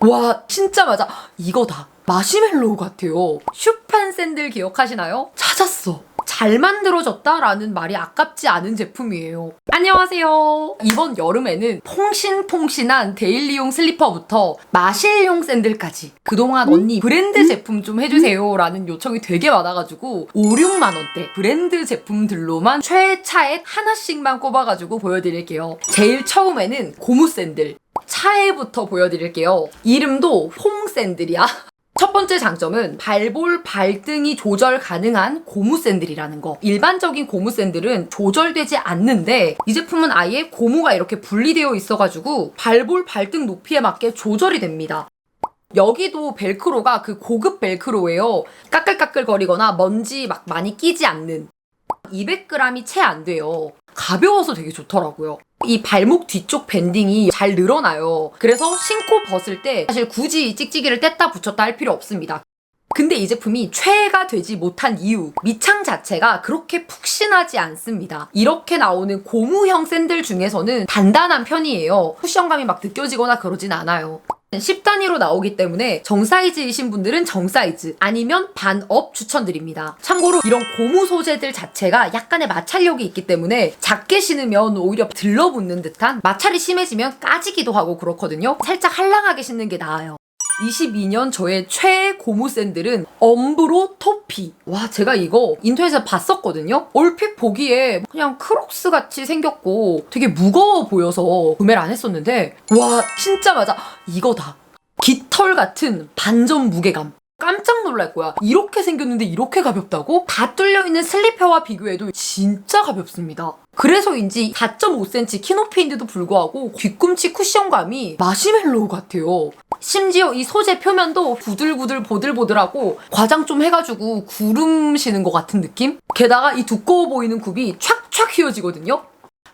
와 진짜 맞아. 이거다 마시멜로우 같아요. 슈판 샌들 기억하시나요? 찾았어. 잘 만들어졌다라는 말이 아깝지 않은 제품이에요. 안녕하세요. 이번 여름에는 퐁신퐁신한 데일리용 슬리퍼부터 마실용 샌들까지 그동안 언니 브랜드 제품 좀 해주세요 라는 요청이 되게 많아가지고 5, 6만원대 브랜드 제품들로만 최차에 하나씩만 꼽아가지고 보여드릴게요. 제일 처음에는 고무 샌들 차에부터 보여드릴게요. 이름도 퐁샌들이야. 첫 번째 장점은 발볼, 발등이 조절 가능한 고무 샌들이라는 거. 일반적인 고무 샌들은 조절되지 않는데 이 제품은 아예 고무가 이렇게 분리되어 있어가지고 발볼, 발등 높이에 맞게 조절이 됩니다. 여기도 벨크로가 그 고급 벨크로예요. 까끌까끌 거리거나 먼지 막 많이 끼지 않는. 200g이 채 안 돼요. 가벼워서 되게 좋더라고요. 이 발목 뒤쪽 밴딩이 잘 늘어나요. 그래서 신고 벗을 때 사실 굳이 찍찍이를 뗐다 붙였다 할 필요 없습니다. 근데 이 제품이 최애가 되지 못한 이유 밑창 자체가 그렇게 푹신하지 않습니다. 이렇게 나오는 고무형 샌들 중에서는 단단한 편이에요. 쿠션감이 막 느껴지거나 그러진 않아요. 10단위로 나오기 때문에 정사이즈이신 분들은 정사이즈 아니면 반업 추천드립니다. 참고로 이런 고무 소재들 자체가 약간의 마찰력이 있기 때문에 작게 신으면 오히려 들러붙는 듯한 마찰이 심해지면 까지기도 하고 그렇거든요. 살짝 한량하게 신는 게 나아요. 22년 저의 최애 고무 샌들은 엄브로 토피. 와, 제가 이거 인터넷에서 봤었거든요? 얼핏 보기에 그냥 크록스 같이 생겼고 되게 무거워 보여서 구매를 안 했었는데, 와, 진짜 맞아. 이거다. 깃털 같은 반전 무게감. 깜짝 놀랄 거야. 이렇게 생겼는데 이렇게 가볍다고? 다 뚫려있는 슬리퍼와 비교해도 진짜 가볍습니다. 그래서인지 4.5cm 키 높이인데도 불구하고 뒤꿈치 쿠션감이 마시멜로우 같아요. 심지어 이 소재 표면도 부들부들 보들보들하고 과장 좀 해가지고 구름 시는 것 같은 느낌? 게다가 이 두꺼워 보이는 굽이 촥촥 휘어지거든요?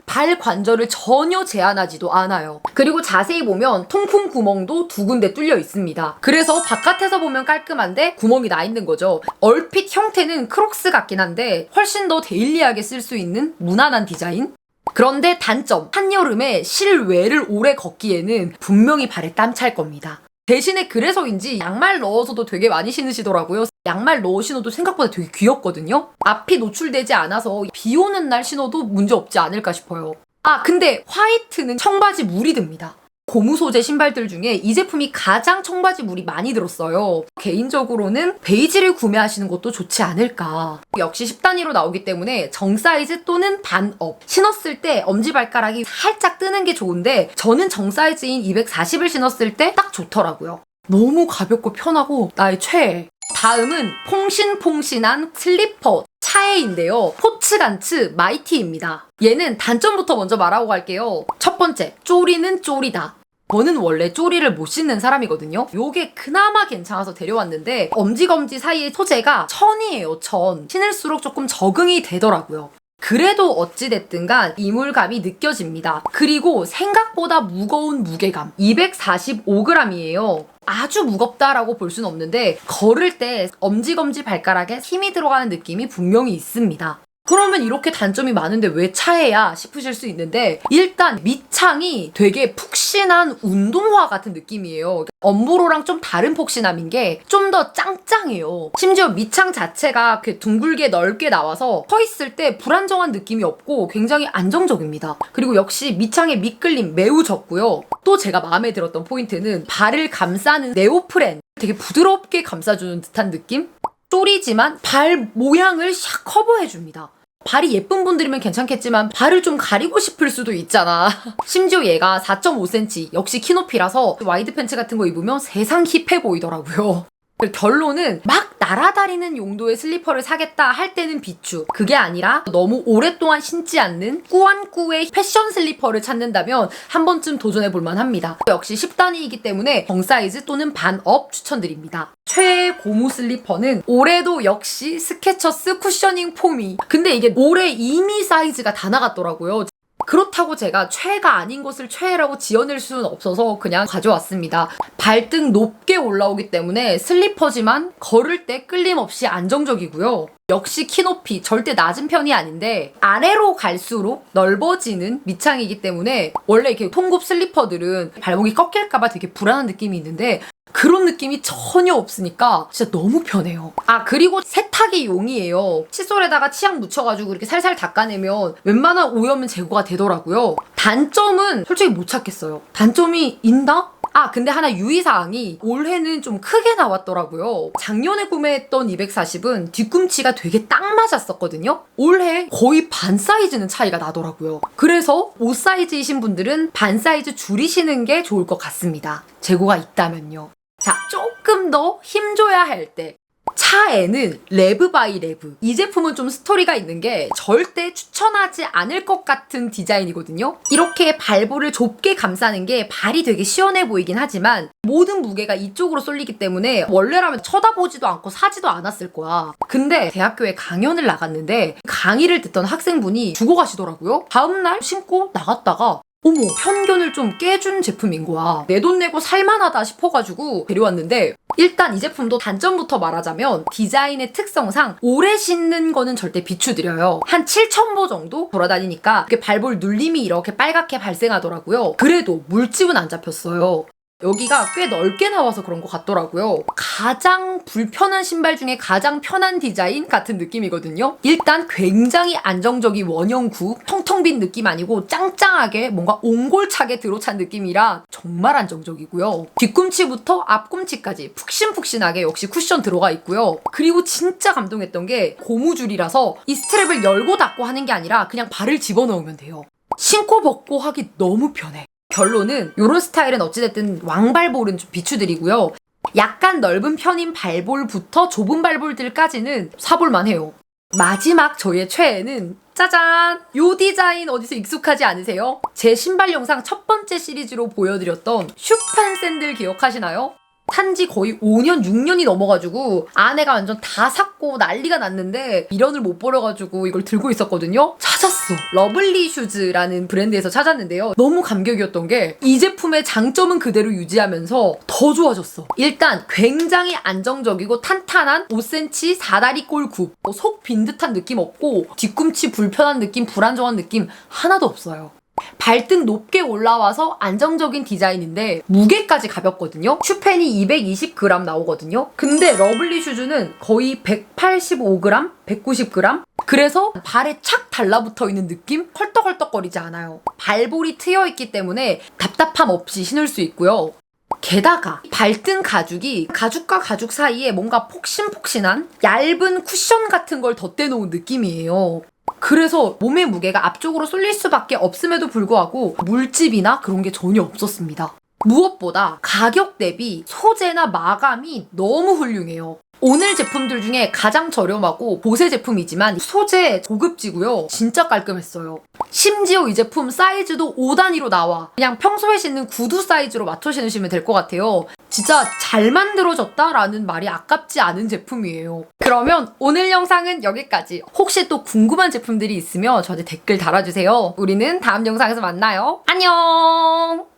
발 관절을 전혀 제한하지도 않아요. 그리고 자세히 보면 통풍 구멍도 두 군데 뚫려 있습니다. 그래서 바깥에서 보면 깔끔한데 구멍이 나 있는 거죠. 얼핏 형태는 크록스 같긴 한데 훨씬 더 데일리하게 쓸 수 있는 무난한 디자인? 그런데 단점, 한여름에 실외를 오래 걷기에는 분명히 발에 땀 찰 겁니다. 대신에 그래서인지 양말 넣어서도 되게 많이 신으시더라고요. 양말 넣어 신어도 생각보다 되게 귀엽거든요. 앞이 노출되지 않아서 비 오는 날 신어도 문제 없지 않을까 싶어요. 아, 근데 화이트는 청바지 물이 듭니다. 고무 소재 신발들 중에 이 제품이 가장 청바지 물이 많이 들었어요. 개인적으로는 베이지를 구매하시는 것도 좋지 않을까. 역시 10단위로 나오기 때문에 정 사이즈 또는 반업. 신었을 때 엄지발가락이 살짝 뜨는 게 좋은데 저는 정 사이즈인 240을 신었을 때 딱 좋더라고요. 너무 가볍고 편하고 나의 최애. 다음은 퐁신퐁신한 슬리퍼 차에인데요. 포츠간츠 마이티입니다. 얘는 단점부터 먼저 말하고 갈게요. 첫 번째, 쪼리는 쪼리다. 저는 원래 쪼리를 못 신는 사람이거든요. 요게 그나마 괜찮아서 데려왔는데 엄지검지 사이의 소재가 천이에요, 천. 신을수록 조금 적응이 되더라고요. 그래도 어찌됐든 간 이물감이 느껴집니다. 그리고 생각보다 무거운 무게감. 245g이에요. 아주 무겁다라고 볼 수는 없는데 걸을 때 엄지검지 발가락에 힘이 들어가는 느낌이 분명히 있습니다. 그러면 이렇게 단점이 많은데 왜 차해야 싶으실 수 있는데 일단 밑창이 되게 푹신한 운동화 같은 느낌이에요. 엄브로랑 좀 다른 폭신함인 게 좀 더 짱짱해요. 심지어 밑창 자체가 이렇게 둥글게 넓게 나와서 서 있을 때 불안정한 느낌이 없고 굉장히 안정적입니다. 그리고 역시 밑창의 밑끌림 매우 적고요. 또 제가 마음에 들었던 포인트는 발을 감싸는 네오프렌 되게 부드럽게 감싸주는 듯한 느낌? 쪼리지만 발 모양을 샥 커버해줍니다. 발이 예쁜 분들이면 괜찮겠지만 발을 좀 가리고 싶을 수도 있잖아. 심지어 얘가 4.5cm 역시 키높이라서 와이드 팬츠 같은 거 입으면 세상 힙해 보이더라고요. 그리고 결론은 막 날아다니는 용도의 슬리퍼를 사겠다 할 때는 비추. 그게 아니라 너무 오랫동안 신지 않는 꾸안꾸의 패션 슬리퍼를 찾는다면 한 번쯤 도전해 볼만 합니다. 역시 10단위이기 때문에 정 사이즈 또는 반업 추천드립니다. 최애 고무 슬리퍼는 올해도 역시 스케쳐스 쿠셔닝 폼이. 근데 이게 올해 이미 사이즈가 다 나갔더라고요. 그렇다고 제가 최애가 아닌 것을 최애라고 지어낼 수는 없어서 그냥 가져왔습니다. 발등 높게 올라오기 때문에 슬리퍼지만 걸을 때 끌림없이 안정적이고요. 역시 키 높이 절대 낮은 편이 아닌데 아래로 갈수록 넓어지는 밑창이기 때문에 원래 이렇게 통굽 슬리퍼들은 발목이 꺾일까봐 되게 불안한 느낌이 있는데 그런 느낌이 전혀 없으니까 진짜 너무 편해요. 아 그리고 세탁이 용이에요. 칫솔에다가 치약 묻혀가지고 이렇게 살살 닦아내면 웬만한 오염은 제거가 되더라고요. 단점은 솔직히 못 찾겠어요. 단점이 있나? 아, 근데 하나 유의사항이 올해는 좀 크게 나왔더라고요. 작년에 구매했던 240은 뒤꿈치가 되게 딱 맞았었거든요. 올해 거의 반 사이즈는 차이가 나더라고요. 그래서 5 사이즈이신 분들은 반 사이즈 줄이시는 게 좋을 것 같습니다. 재고가 있다면요. 자, 조금 더 힘줘야 할 때. 차에는 레브 바이 레브. 이 제품은 좀 스토리가 있는 게 절대 추천하지 않을 것 같은 디자인이거든요. 이렇게 발볼을 좁게 감싸는 게 발이 되게 시원해 보이긴 하지만 모든 무게가 이쪽으로 쏠리기 때문에 원래라면 쳐다보지도 않고 사지도 않았을 거야. 근데 대학교에 강연을 나갔는데 강의를 듣던 학생분이 주고 가시더라고요. 다음날 신고 나갔다가 어머 편견을 좀 깨준 제품인 거야 내 돈 내고 살만하다 싶어가지고 데려왔는데 일단 이 제품도 단점부터 말하자면 디자인의 특성상 오래 신는 거는 절대 비추드려요. 한 7,000보 정도 돌아다니니까 발볼 눌림이 이렇게 빨갛게 발생하더라고요. 그래도 물집은 안 잡혔어요 여기가 꽤 넓게 나와서 그런 것 같더라고요. 가장 불편한 신발 중에 가장 편한 디자인 같은 느낌이거든요. 일단 굉장히 안정적인 원형 굽, 텅텅 빈 느낌 아니고 짱짱하게 뭔가 옹골차게 들어찬 느낌이라 정말 안정적이고요. 뒤꿈치부터 앞꿈치까지 푹신푹신하게 역시 쿠션 들어가 있고요. 그리고 진짜 감동했던 게 고무줄이라서 이 스트랩을 열고 닫고 하는 게 아니라 그냥 발을 집어넣으면 돼요. 신고 벗고 하기 너무 편해. 결론은 이런 스타일은 어찌됐든 왕발볼은 좀 비추드리고요. 약간 넓은 편인 발볼부터 좁은 발볼들까지는 사볼만 해요. 마지막 저의 최애는 짜잔! 요 디자인 어디서 익숙하지 않으세요? 제 신발 영상 첫 번째 시리즈로 보여드렸던 슈판 샌들 기억하시나요? 산지 거의 5년, 6년이 넘어가지고 아내가 완전 다 샀고 난리가 났는데 미련을 못 버려가지고 이걸 들고 있었거든요. 찾았어. 러블리 슈즈라는 브랜드에서 찾았는데요. 너무 감격이었던 게 이 제품의 장점은 그대로 유지하면서 더 좋아졌어. 일단 굉장히 안정적이고 탄탄한 5cm 사다리 꼴 굽. 뭐속빈 듯한 느낌 없고 뒤꿈치 불편한 느낌, 불안정한 느낌 하나도 없어요. 발등 높게 올라와서 안정적인 디자인인데 무게까지 가볍거든요. 슈펜이 220g 나오거든요. 근데 러블리 슈즈는 거의 185g, 190g? 그래서 발에 착 달라붙어 있는 느낌? 헐떡헐떡거리지 않아요. 발볼이 트여 있기 때문에 답답함 없이 신을 수 있고요. 게다가 발등 가죽이 가죽과 가죽 사이에 뭔가 폭신폭신한 얇은 쿠션 같은 걸 덧대놓은 느낌이에요. 그래서 몸의 무게가 앞쪽으로 쏠릴 수밖에 없음에도 불구하고 물집이나 그런 게 전혀 없었습니다. 무엇보다 가격 대비 소재나 마감이 너무 훌륭해요. 오늘 제품들 중에 가장 저렴하고 보세 제품이지만 소재 고급지고요. 진짜 깔끔했어요. 심지어 이 제품 사이즈도 5단위로 나와. 그냥 평소에 신는 구두 사이즈로 맞춰 신으시면 될 것 같아요. 진짜 잘 만들어졌다라는 말이 아깝지 않은 제품이에요. 그러면 오늘 영상은 여기까지. 혹시 또 궁금한 제품들이 있으면 저한테 댓글 달아주세요. 우리는 다음 영상에서 만나요. 안녕!